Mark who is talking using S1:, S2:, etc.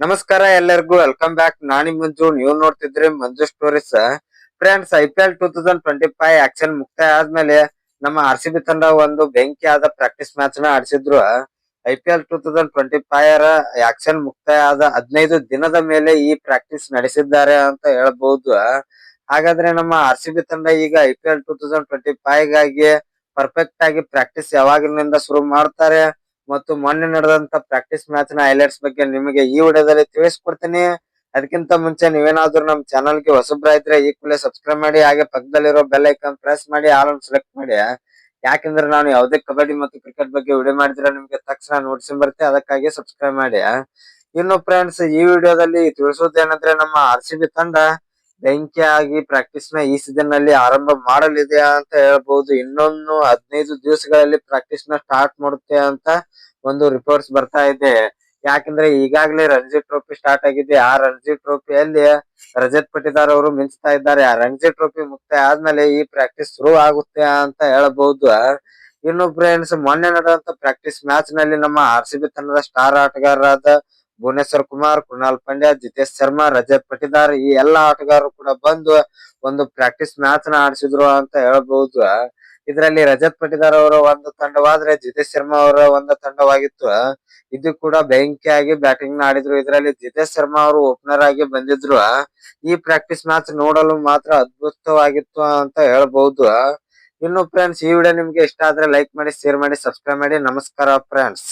S1: ನಮಸ್ಕಾರ ಎಲ್ಲರಿಗೂ welcome back ನಾನಿ ಮಂಜು, ನೀವು ನೋಡ್ತಿದ್ರಿ Manju stories friends I P L two thousand twenty five auction ಮುಕ್ತಾಯ ಆದ್ಮೇಲೆ ನಮ್ಮ ಆರ್ ಸಿ ತಂಡ ಒಂದು ಬೆಂಕಿ ಆದ ಪ್ರಾಕ್ಟೀಸ್ ಮ್ಯಾಚ್ನ ಆಡಿಸಿದ್ರು. I P L two thousand twenty five auction ಮುಕ್ತಾಯ ಆದ ಹದಿನೈದು ದಿನದ ಮೇಲೆ ಈ ಪ್ರಾಕ್ಟೀಸ್ ನಡೆಸಿದ್ದಾರೆ ಅಂತ ಹೇಳಬಹುದು ಹಾಗಾದ್ರೆ ನಮ್ಮ ಆರ್ ಸಿ ತಂಡ ಈಗ I P L two thousand twenty ಫೈವ್ಗಾಗಿ perfect ಆಗಿ ಪ್ರಾಕ್ಟೀಸ್ ಯಾವಾಗಿನಿಂದ ಶುರು ಮಾಡ್ತಾರೆ? ಮತ್ತು ಮೊನ್ನೆ ನಡೆದಂತ ಪ್ರಾಕ್ಟೀಸ್ ಮ್ಯಾಚ್ನ ಹೈಲೈಟ್ಸ್ ಬಗ್ಗೆ ನಿಮಗೆ ಈ ವಿಡಿಯೋದಲ್ಲಿ ತಿಳಿಸ್ಕೊಡ್ತೀನಿ. ಅದಕ್ಕಿಂತ ಮುಂಚೆ ನೀವೇನಾದ್ರೂ ನಮ್ಮ ಚಾನಲ್ಗೆ ಹೊಸಬ್ರಾಯಿದ್ರೆ ಈ ಕೂಡಲೇ ಸಬ್ಸ್ಕ್ರೈಬ್ ಮಾಡಿ, ಹಾಗೆ ಪಕ್ಕದಲ್ಲಿರೋ ಬೆಲ್ ಐಕಾನ್ ಪ್ರೆಸ್ ಮಾಡಿ ಆಲ್ ಅನ್ನು ಸೆಲೆಕ್ಟ್ ಮಾಡಿ ಯಾಕಂದ್ರೆ ನಾನು ಯಾವುದೇ ಕಬಡ್ಡಿ ಮತ್ತು ಕ್ರಿಕೆಟ್ ಬಗ್ಗೆ ವಿಡಿಯೋ ಮಾಡಿದ್ರೆ ನಿಮ್ಗೆ ತಕ್ಷಣ ನೋಟಿಸ್ ಬರುತ್ತೆ ಅದಕ್ಕಾಗಿ ಸಬ್ಸ್ಕ್ರೈಬ್ ಮಾಡಿ ಇನ್ನು ಫ್ರೆಂಡ್ಸ್ ಈ ವಿಡಿಯೋದಲ್ಲಿ ತಿಳಿಸೋದೇನಂದ್ರೆ ನಮ್ಮ ಆರ್ ಸಿ ತಂಡ ಬೆಂಕಿಯಾಗಿ ಪ್ರಾಕ್ಟೀಸ್ನ ಈ ಸೀಸನ್ನಲ್ಲಿ ಆರಂಭ ಮಾಡಲಿದೆ ಅಂತ ಹೇಳ್ಬಹುದು ಇನ್ನೊಂದು ಹದಿನೈದು ದಿವಸಗಳಲ್ಲಿ ಪ್ರಾಕ್ಟೀಸ್ನ ಸ್ಟಾರ್ಟ್ ಮಾಡುತ್ತೆ ಅಂತ ಒಂದು ರಿಪೋರ್ಟ್ಸ್ ಬರ್ತಾ ಇದೆ. ಯಾಕಂದ್ರೆ ಈಗಾಗಲೇ ರಣಜಿ ಟ್ರೋಫಿ ಸ್ಟಾರ್ಟ್ ಆಗಿದೆ. ಆ ರಣಜಿ ಟ್ರೋಫಿಯಲ್ಲಿ ರಜತ್ ಪಟಿದಾರ್ ಅವರು ಮಿಂಚ್ತಾ ಇದ್ದಾರೆ. ಆ ರಣಜಿ ಟ್ರೋಫಿ ಮುಕ್ತಾಯ ಆದ್ಮೇಲೆ ಈ ಪ್ರಾಕ್ಟೀಸ್ ಶುರು ಆಗುತ್ತೆ ಅಂತ ಹೇಳಬಹುದು ಇನ್ನು ಫ್ರೆಂಡ್ಸ್ ಮೊನ್ನೆ ನಡೆದಂತ ಪ್ರಾಕ್ಟೀಸ್ ಮ್ಯಾಚ್ನಲ್ಲಿ ನಮ್ಮ ಆರ್ ಸಿ ಬಿ ತಂಡದ ಸ್ಟಾರ್ ಆಟಗಾರರಾದ ಭುವನೇಶ್ವರ್ ಕುಮಾರ್, ಕೃಣಾಲ್ ಪಾಂಡ್ಯ, ಜಿತೇಶ್ ಶರ್ಮಾ, ರಜತ್ ಪಟಿದಾರ್ ಈ ಎಲ್ಲಾ ಆಟಗಾರರು ಕೂಡ ಬಂದು ಒಂದು ಪ್ರಾಕ್ಟೀಸ್ ಮ್ಯಾಚ್ನ ಆಡಿಸಿದ್ರು ಅಂತ ಹೇಳಬಹುದು ಇದರಲ್ಲಿ ರಜತ್ ಪಟಿದಾರ್ ಅವರ ಒಂದು ತಂಡವಾದ್ರೆ ಜಿತೇಶ್ ಶರ್ಮಾ ಅವರ ಒಂದು ತಂಡವಾಗಿತ್ತು. ಇದು ಕೂಡ ಬೆಂಕಿಯಾಗಿ ಬ್ಯಾಟಿಂಗ್ನ ಆಡಿದ್ರು. ಇದರಲ್ಲಿ ಜಿತೇಶ್ ಶರ್ಮಾ ಅವರು ಓಪನರ್ ಆಗಿ ಬಂದಿದ್ರು. ಈ ಪ್ರಾಕ್ಟೀಸ್ ಮ್ಯಾಚ್ ನೋಡಲು ಮಾತ್ರ ಅದ್ಭುತವಾಗಿತ್ತು ಅಂತ ಹೇಳಬಹುದು ಇನ್ನು ಫ್ರೆಂಡ್ಸ್ ಈ ವಿಡಿಯೋ ನಿಮ್ಗೆ ಇಷ್ಟ ಆದ್ರೆ ಲೈಕ್ ಮಾಡಿ ಶೇರ್ ಮಾಡಿ ಸಬ್ಸ್ಕ್ರೈಬ್ ಮಾಡಿ. ನಮಸ್ಕಾರ ಫ್ರೆಂಡ್ಸ್